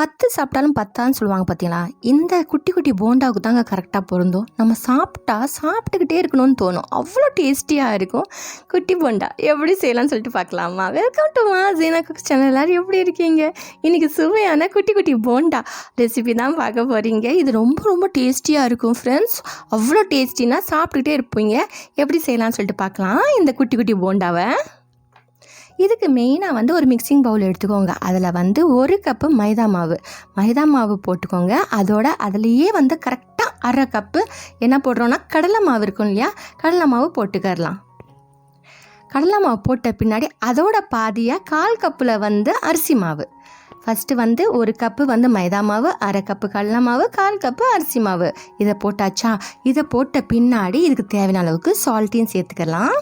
பத்து சாப்பிட்டாலும் பத்தான்னு சொல்லுவாங்க பார்த்தீங்களா இந்த குட்டி குட்டி போண்டாவுக்கு தாங்க கரெக்டாக பொருந்தும். நம்ம சாப்பிட்டா சாப்பிட்டுக்கிட்டே இருக்கணும்னு தோணும். அவ்வளோ டேஸ்டியாக இருக்கும். குட்டி போண்டா எப்படி செய்யலாம்னு சொல்லிட்டு பார்க்கலாமா? வெல்கம் டு மா ஜீனா குக் சேனல் எல்லோரும் எப்படி இருக்கீங்க? இன்றைக்கி சுவையான குட்டி குட்டி போண்டா ரெசிபி தான் பார்க்க போகிறீங்க இது ரொம்ப ரொம்ப டேஸ்டியாக இருக்கும் ஃப்ரெண்ட்ஸ் அவ்வளோ டேஸ்டினா சாப்பிட்டுக்கிட்டே இருப்பீங்க. எப்படி செய்யலாம்னு சொல்லிட்டு பார்க்கலாம். இந்த குட்டி குட்டி போண்டாவை. இதுக்கு மெயினாக வந்து ஒரு மிக்சிங் பவுல் எடுத்துக்கோங்க. அதில் வந்து ஒரு கப்பு மைதா மாவு. மைதா மாவு போட்டுக்கோங்க. அதோட அதுலேயே வந்து கரெக்டாக அரை கப்பு என்ன போடுறோன்னா கடலை மாவு இருக்கும் இல்லையா? கடலை மாவு போட்டுக்கரலாம் கடலை மாவு போட்ட பின்னாடி அதோட பாதியாக கால் கப்பில் வந்து அரிசி மாவு. ஃபஸ்ட்டு வந்து ஒரு கப்பு வந்து மைதா மாவு அரை கப்பு கடலை மாவு கால் கப்பு அரிசி மாவு. இதை போட்டாச்சா? இதை போட்ட பின்னாடி இதுக்கு தேவையான அளவுக்கு சால்ட்டையும் சேர்த்துக்கலாம்.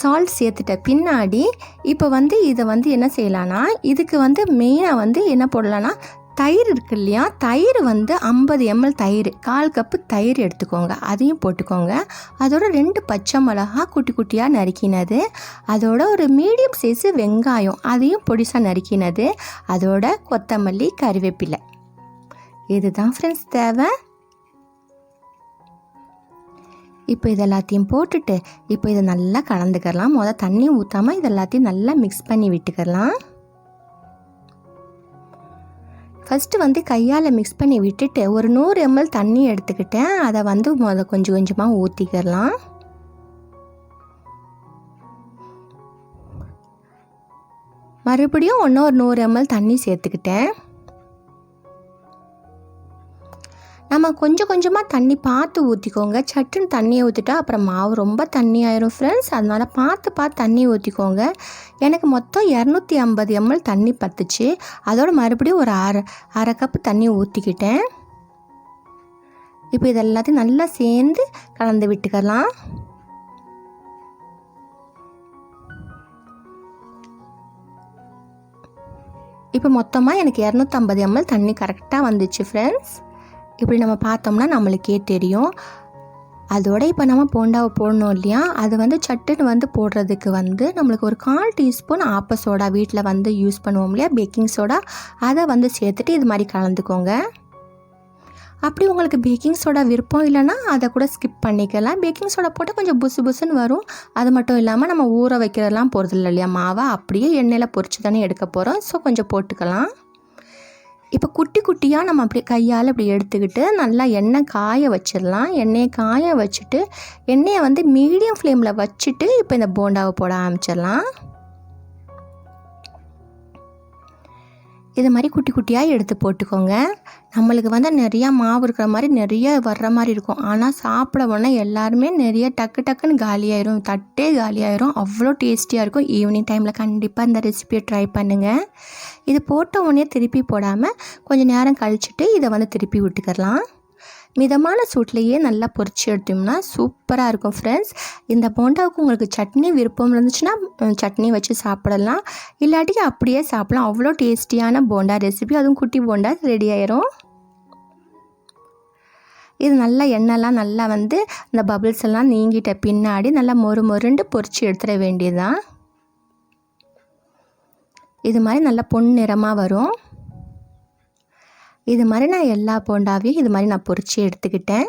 சால்ட் சேர்த்துட்ட பின்னாடி இப்போ வந்து இதை வந்து என்ன செய்யலான்னா இதுக்கு வந்து மெயினாக வந்து என்ன போடலான்னா தயிர் இருக்கு இல்லையா? தயிர் வந்து ஐம்பது எம்எல் தயிர் கால் கப்பு தயிர் எடுத்துக்கோங்க. அதையும் போட்டுக்கோங்க. அதோட ரெண்டு பச்சை மிளகா குட்டி குட்டியாக நறுக்கினது. அதோட ஒரு மீடியம் சைஸு வெங்காயம் அதையும் பொடிசாக நறுக்கினது. அதோட கொத்தமல்லி கறிவேப்பிலை இதுதான் ஃப்ரெண்ட்ஸ் தேவை. இப்போ இது எல்லாத்தையும் போட்டுட்டு இப்போ இதை நல்லா கலந்துக்கலாம் மொதல் தண்ணி ஊற்றாமல் இது எல்லாத்தையும் நல்லா மிக்ஸ் பண்ணி விட்டுக்கலாம் ஃபஸ்ட்டு வந்து கையால் மிக்ஸ் பண்ணி விட்டுட்டு ஒரு நூறு எம்எல் தண்ணி எடுத்துக்கிட்டேன். அதை வந்து முத கொஞ்சம் கொஞ்சமாக ஊற்றிக்கலாம் மறுபடியும் ஒன்று ஒரு நூறு எம்எல் தண்ணி சேர்த்துக்கிட்டேன். நம்ம கொஞ்சம் கொஞ்சமாக தண்ணி பார்த்து ஊற்றிக்கோங்க சட்டுன்னு தண்ணியை ஊற்றிட்டா அப்புறம் மாவு ரொம்ப தண்ணி ஆயிரும் ஃப்ரெண்ட்ஸ் அதனால் பார்த்து பார்த்து தண்ணி ஊற்றிக்கோங்க எனக்கு மொத்தம் இரநூத்தி ஐம்பது எம்எல் தண்ணி பத்துச்சு. அதோட மறுபடியும் ஒரு அரை அரை கப்பு தண்ணி ஊற்றிக்கிட்டேன் இப்போ இது எல்லாத்தையும் நல்லா சேர்ந்து கலந்து விட்டுக்கலாம். இப்போ மொத்தமாக எனக்கு இரநூத்தம்பது எம்எல் தண்ணி கரெக்டாக வந்துச்சு ஃப்ரெண்ட்ஸ் இப்படி நம்ம பார்த்தோம்னா நம்மளுக்கே தெரியும். அதோட இப்போ நம்ம போண்டாவை போடணும் இல்லையா? அது வந்து சட்டுன்னு வந்து போடுறதுக்கு வந்து நம்மளுக்கு ஒரு கால் டீஸ்பூன் ஆப்ப சோடா வீட்டில் வந்து யூஸ் பண்ணுவோம் இல்லையா? Baking soda. அதை வந்து சேர்த்துட்டு இது மாதிரி கலந்துக்கோங்க. அப்படி உங்களுக்கு பேக்கிங் சோடா விருப்பம் இல்லைன்னா அதை கூட ஸ்கிப் பண்ணிக்கலாம். பேக்கிங் சோடா போட்டால் கொஞ்சம் புசு புசுன்னு வரும். அது மட்டும் இல்லாமல் நம்ம ஊற வைக்கிறதெல்லாம் போகிறது இல்லை இல்லையா? மாவை அப்படியே எண்ணெயில் பொறிச்சு தானே எடுக்க போகிறோம் ஸோ கொஞ்சம் போட்டுக்கலாம். இப்போ குட்டி குட்டியாக நம்ம அப்படி கையால் இப்படி எடுத்துக்கிட்டு நல்லா எண்ணெய் காய வச்சிடலாம். எண்ணெயை காய வச்சுட்டு எண்ணெயை வந்து மீடியம் ஃப்ளேமில் வச்சுட்டு இப்போ இந்த போண்டாவை போட ஆரம்பிச்சிடலாம். இது மாதிரி குட்டி குட்டியாக எடுத்து போட்டுக்கோங்க. நம்மளுக்கு வந்து நிறையா மாவு இருக்கிற மாதிரி நிறைய வர்ற மாதிரி இருக்கும். ஆனால் சாப்பிட உடனே எல்லாருமே நிறைய டக்கு டக்குன்னு காலியாயிரும். தட்டே காலியாயிரும். அவ்வளோ டேஸ்டியாக இருக்கும். ஈவினிங் டைமில் கண்டிப்பாக இந்த ரெசிபியை ட்ரை பண்ணுங்கள் இது போட்ட உடனே திருப்பி போடாமல் கொஞ்சம் நேரம் கழிச்சுட்டு இதை வந்து திருப்பி விட்டுக்கலாம். மிதமான சூட்லேயே நல்லா பொரிச்சு எடுத்தோம்னா சூப்பராக இருக்கும் ஃப்ரெண்ட்ஸ் இந்த போண்டாவுக்கு உங்களுக்கு சட்னி விருப்பம் இருந்துச்சுன்னா சட்னி வச்சு சாப்பிடலாம். இல்லாட்டி அப்படியே சாப்பிடலாம். அவ்வளோ டேஸ்டியான போண்டா ரெசிபி அதுவும் குட்டி போண்டா ரெடி ஆயிரும். இது நல்லா எண்ணெய்லாம் நல்லா வந்து இந்த பபிள்ஸ் எல்லாம் நீங்கிட்ட பின்னாடி நல்லா மொறு மொருண்டு பொறிச்சு எடுத்துட வேண்டியதுதான். இது மாதிரி நல்லா பொன் நிறமாக வரும். இது மாதிரி நான் எல்லா போண்டாவையும் இது மாதிரி நான் பொறிச்சு எடுத்துக்கிட்டேன்.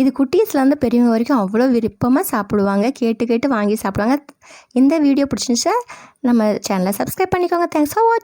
இது குட்டீஸ்லேருந்து பெரியவங்க வரைக்கும் அவ்வளோ விருப்பமாக சாப்பிடுவாங்க. கேட்டு கேட்டு வாங்கி சாப்பிடுவாங்க. இந்த வீடியோ பிடிச்சிருந்துச்சா நம்ம சேனலை சப்ஸ்கிரைப் பண்ணிக்கோங்க. Thanks for watch